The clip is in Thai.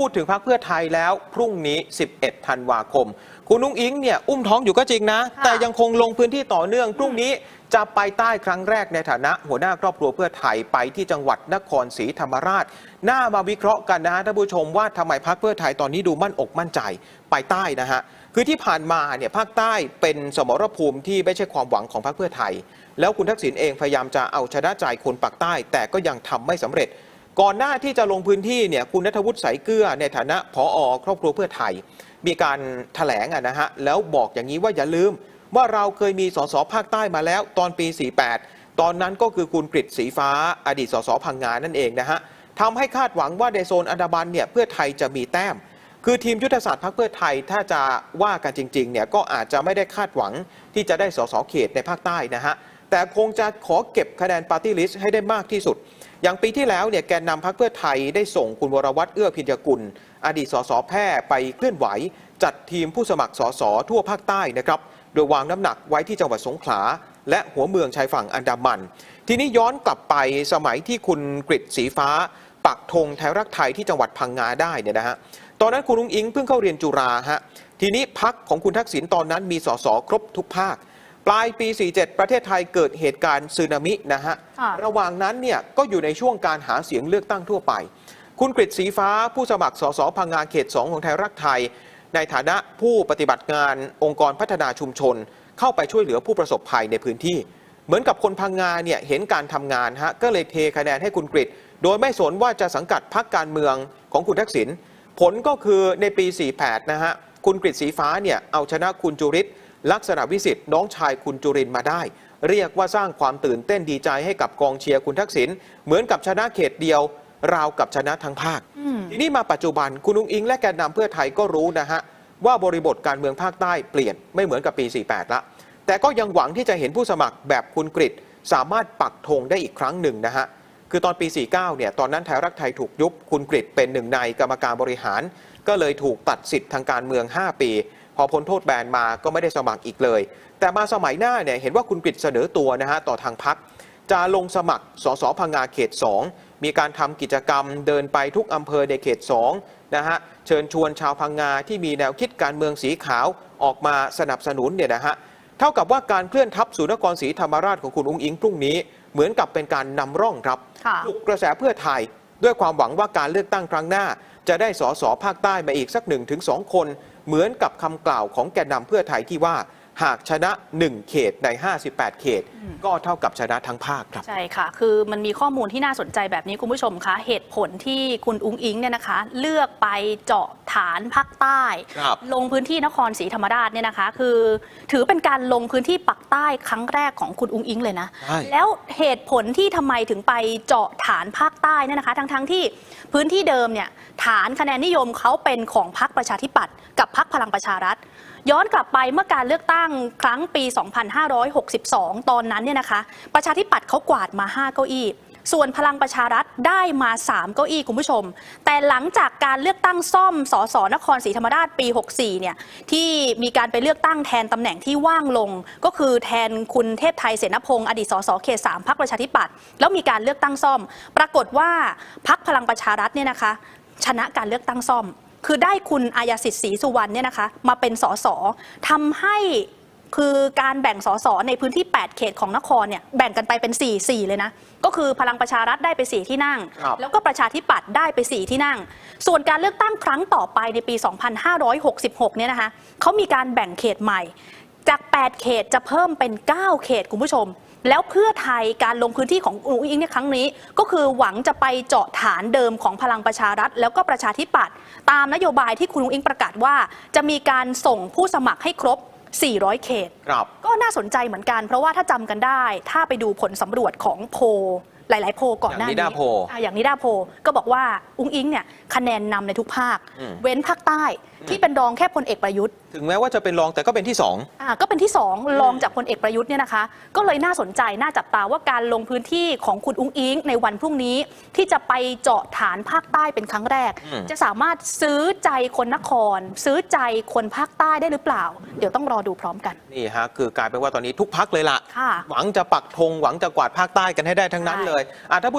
พูดถึงพรรคเพื่อไทยแล้วพรุ่งนี้ 11 ธันวาคม คุณนุ้งอิงเนี่ยอุ้มท้องอยู่ก็จริงนะค่ะแต่ยังคงลงพื้นที่ต่อเนื่อง พรุ่งนี้จะไปใต้ครั้งแรกในฐานะ หัวหน้าครอบครัวเพื่อไทยไปที่จังหวัดนครศรีธรรมราชน่ามาวิเคราะห์กันนะฮะท่านผู้ชมว่าทำไมพรรคเพื่อไทยตอนนี้ดูมั่นอกมั่นใจไปใต้นะฮะคือที่ผ่านมาเนี่ยภาคใต้เป็นสมรภูมิที่ไม่ใช่ความหวังของพรรคเพื่อไทย แล้วคุณทักษิณเองพยายามจะเอาชนะใจคนปากใต้ แต่ก็ยังทำไม่สำเร็จ ก่อนหน้าที่จะลงพื้นที่เนี่ยคุณนัทวุฒิสายเกลือในฐานะผอครอบครัวเพื่อไทย มีการถแถลงะนะฮะแล้วบอกอย่างนี้ว่าอย่าลืมว่าเราเคยมีสสภาคใต้มาแล้วตอนปี 48 ตอนนั้นก็คือคุณกฤษสีฟ้า อดีตสสพังงานนั่นเองนะฮะทำให้คาดหวังว่าในโซนอันดามันเนี่ยเพื่อไทยจะมีแต้ม คือทีมยุทธศาสตร์พรรคเพื่อไทยถ้าจะว่ากันจริงๆเนี่ยก็อาจจะไม่ได้คาดหวังที่จะได้สสเขตในภาคใต้นะฮะ แต่คงจะขอเก็บคะแนนปาร์ตี้ลิสต์ให้ได้มากที่สุด อย่างปีที่แล้วเนี่ยแกนนำพรรคเพื่อไทยได้ส่งคุณวรวัตรเอื้อพิญญกุล อดีตสสแพร่ไปเคลื่อนไหว จัดทีมผู้สมัครสสทั่วภาคใต้นะครับโดยวางน้ำหนักไว้ที่จังหวัดสงขลา และหัวเมืองชายฝั่งอันดามัน ทีนี้ย้อนกลับไปสมัยที่คุณกฤษสีฟ้า ปักธงไทยรักไทยที่จังหวัดพังงาได้เนี่ยนะฮะตอนนั้นคุณลุงอิงเพิ่งเข้าเรียนจุฬาฮะทีนี้พักของคุณทักษิณตอนนั้นมีสสครบทุกภาค ปลายปี 47 ประเทศไทยเกิดเหตุการณ์สึนามินะฮะค่ะระหว่างนั้นเนี่ยก็อยู่ในช่วงการหาเสียงเลือกตั้งทั่วไป คุณกฤษสีฟ้าผู้สมัครสสพังงาเขต 2 ของไทยรักไทย ในฐานะผู้ปฏิบัติงานองค์กรพัฒนาชุมชน เข้าไปช่วยเหลือผู้ประสบภัยในพื้นที่ เหมือนกับคนพังงาเนี่ยเห็นการทำงานฮะก็เลยเทคะแนนให้คุณกฤษโดยไม่สนว่าจะสังกัดพรรคการเมืองของคุณทักษิณผลก็คือในปี 48 นะฮะคุณกฤษสีฟ้าเนี่ยเอาชนะคุณจุริศ ลักษณะวิสิทธิ์น้องชายคุณจุรินทร์มาได้ เรียกว่าสร้างความตื่นเต้นดีใจให้กับกองเชียร์คุณทักษิณเหมือนกับชนะเขตเดียว ราวกับชนะทั้งภาคอืมทีนี้มาปัจจุบันคุณอุ้งอิงและแกนนำเพื่อไทยก็รู้นะฮะว่าบริบทการเมืองภาคใต้เปลี่ยนไม่เหมือนกับปี 48 ละ แต่ก็ยังหวังที่จะเห็นผู้สมัครแบบคุณกฤษสามารถปักธงได้อีกครั้งหนึ่งนะฮะคือตอนปี 49 เนี่ย ตอนนั้นไทยรักไทยถูกยุบ คุณกฤษเป็นหนึ่งในกรรมการบริหาร ก็เลยถูกตัดสิทธิ์ทางการเมือง 5 ปี พอพ้นโทษแบนมาก็ไม่ได้สมัครอีกเลย แต่มาสมัยหน้าเนี่ยเห็นว่าคุณกฤษเสนอตัวนะฮะต่อทางพักจะลงสมัครสสพังงาเขต 2 มีการทำกิจกรรมเดินไปทุกอำเภอในเขต 2 นะฮะ เชิญชวนชาวพังงาที่มีแนวคิดการเมืองสีขาวออกมาสนับสนุนเนี่ยนะฮะ เท่ากับว่าการเคลื่อนทัพสู่นครศรีธรรมราชของคุณอุ้งอิงพรุ่งนี้เหมือนกับเป็นการนำร่องครับค่ะปลุกกระแสเพื่อไทย ด้วยความหวังว่าการเลือกตั้งครั้งหน้า จะได้สสภาคใต้มาอีกสักหนึ่งถึงสองคน เหมือนกับคำกล่าวของแกนนำเพื่อไทยที่ว่าหากชนะ 1 เขตใน 58 เขต ก็เท่ากับชนะทั้งภาคครับ ใช่ค่ะ คือมันมีข้อมูลที่น่าสนใจแบบนี้คุณผู้ชมคะเหตุผลที่คุณอุ้งอิงเนี่ยนะคะ เลือกไปเจาะฐานภาคใต้ครับลงพื้นที่นครศรีธรรมราชเนี่ยนะคะ คือ ถือเป็นการลงพื้นที่ปักใต้ครั้งแรกของคุณอุ้งอิงเลยนะใช่แล้วเหตุผลที่ทำไมถึงไปเจาะฐานภาคใต้เนี่ยนะคะ ทั้งๆทที่พื้นที่เดิมเนี่ย ฐานคะแนนนิยมเขาเป็นของพรรคประชาธิปัตย์กับพรรคพลังประชารัฐ ย้อนกลับไปเมื่อการเลือกตั้งครั้งปี 2562 ตอนนั้นเนี่ยนะคะ ประชาธิปัตย์เขากวาดมา 5 เก้าอี้ส่วนพลังประชารัฐได้มา 3 เก้าอี้คุณผู้ชม แต่หลังจากการเลือกตั้งซ่อมสสนครศรีธรรมราชปี 64 เนี่ยที่มีการไปเลือกตั้งแทนตำแหน่งที่ว่างลง ก็คือแทนคุณเทพไทยเสนาพงศ์อดีตสสเขต3พักประชาธิปัตย์แล้วมีการเลือกตั้งซ่อม ปรากฏว่าพักพลังประชารัฐเนี่ยนะคะ ชนะการเลือกตั้งซ่อม คือได้คุณอายสิทธิ์ศรีสุวรรณเนี่ยนะคะมาเป็นสสทำให้คือการแบ่งสสในพื้นที่ 8 เขตของนครเนี่ยแบ่งกันไปเป็น 4 4 เลยนะ ก็คือพลังประชารัฐได้ไป 4 ที่นั่งครับแล้วก็ประชาธิปัตย์ได้ไป 4 ที่นั่ง ส่วนการเลือกตั้งครั้งต่อไปในปี 2566 เนี่ยนะคะเขามีการแบ่งเขตใหม่ จาก 8 เขตจะเพิ่มเป็น 9 เขตคุณผู้ชม แล้วเพื่อไทยการลงพื้นที่ของอุ้งอิงในครั้งนี้ ก็คือหวังจะไปเจาะฐานเดิมของพลังประชารัฐ แล้วก็ประชาธิปัตย์ตามนโยบายที่คุณอุ้งอิงประกาศว่า จะมีการส่งผู้สมัครให้ครบ 400 เขตครับก็น่าสนใจเหมือนกัน เพราะว่าถ้าจำกันได้ ถ้าไปดูผลสำรวจของโพล หลาย ๆ โพลก่อนหน้าอย่างนินี้ดาโพลอะอย่างนิดาโพลก็บอกว่าอุ้งอิงเนี่ยคะแนนนำในทุกภาค อืม เว้นภาคใต้ที่เป็นรองแค่พลเอกประยุทธ์ถึงแม้ว่าจะเป็นรองแต่ก็เป็นที่สอง อ่าก็เป็นที่2รองจากพลเอกประยุทธ์เนี่ยนะคะ ก็เลยน่าสนใจน่าจับตาว่าการลงพื้นที่ของคุณอุ้งอิงในวันพรุ่งนี้ ที่จะไปเจาะฐานภาคใต้เป็นครั้งแรก อืม จะสามารถซื้อใจคนนคร ซื้อใจคนภาคใต้ได้หรือเปล่า เดี๋ยวต้องรอดูพร้อมกันนี่ฮะคือกลายเป็นว่าตอนนี้ทุกพักเลยล่ะ ค่ะ หวังจะปักธงหวังจะกวาดภาคใต้กันให้ได้ทั้งนั้นใช่เลยอะถ้าพูด